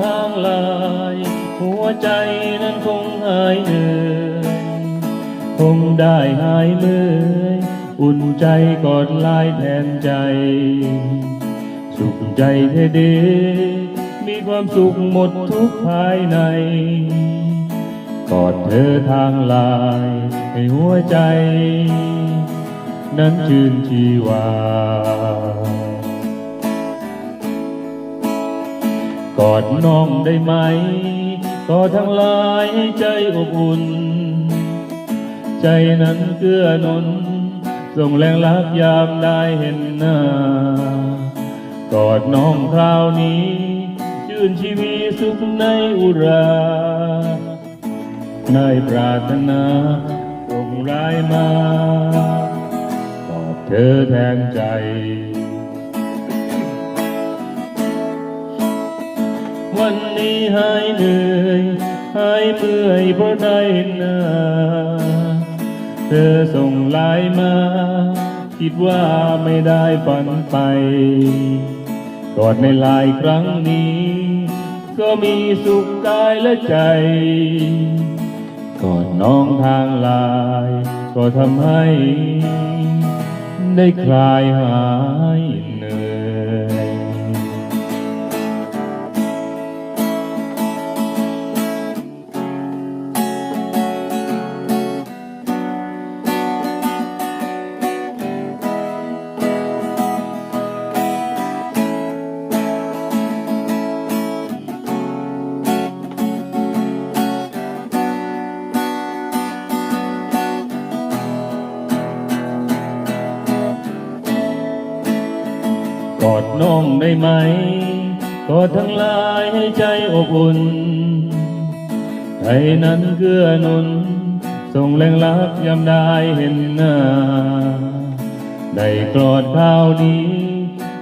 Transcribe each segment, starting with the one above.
ทางลาย หัวใจนั้นคงหายเหนื่อยคงได้หายเมื่อยอุ่นใจกอดลายแทนใจ สุขใจเทเดมีความสุขหมดทุกภายใน กอดเธอทางลายให้หัวใจ นั้นชื่นชีวา อดน้องได้ไหมกอดทั้งหลายใจอบอุ่น ใจนั้นเกื้อหนุนส่งแรงรักยามได้เห็นหน้ากอดน้องคราวนี้ ชื่นชีวีสุขในอุราในปรารถนาส่งรายมากอดเธอแทนใจ วันนี้หายเหนื่อยหายเมื่อยเพราะได้หน้าเธอส่งไลน์มา คิดว่าไม่ได้ฝันไปกอดในไลน์ครั้งนี้ ก็มีสุขกายและใจกอดน้องทางไลน์ก็ทำให้ ได้คลายหายเหนื่อย กอดน้องได้ไหม กอดทั้งหลายให้ใจอบอุ่นใจนั้นเกื้อนุน ส่งแรงรักยามได้เห็นหน้า ได้กอดข้าวนี้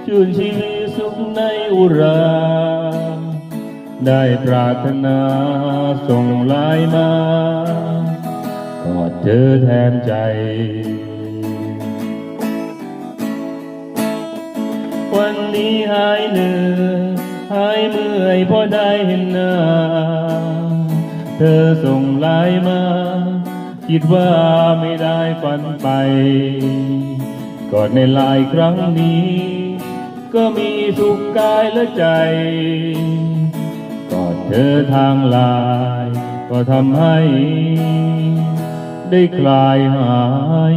ชื่นชีวิตสุขในอุรา ได้ปรารถนาส่งลน์มา กอดเธอแทนใจ นี้หายเหนื่อยหายเมื่อยเพราะได้เห็นหน้า เธอส่งไลน์มา คิดว่าไม่ได้ฝันไปกอดในไลน์ครั้งนี้ ก็มีสุขกายและใจ กอดเธอทางไลน์ก็ทำให้ ได้คลายหาย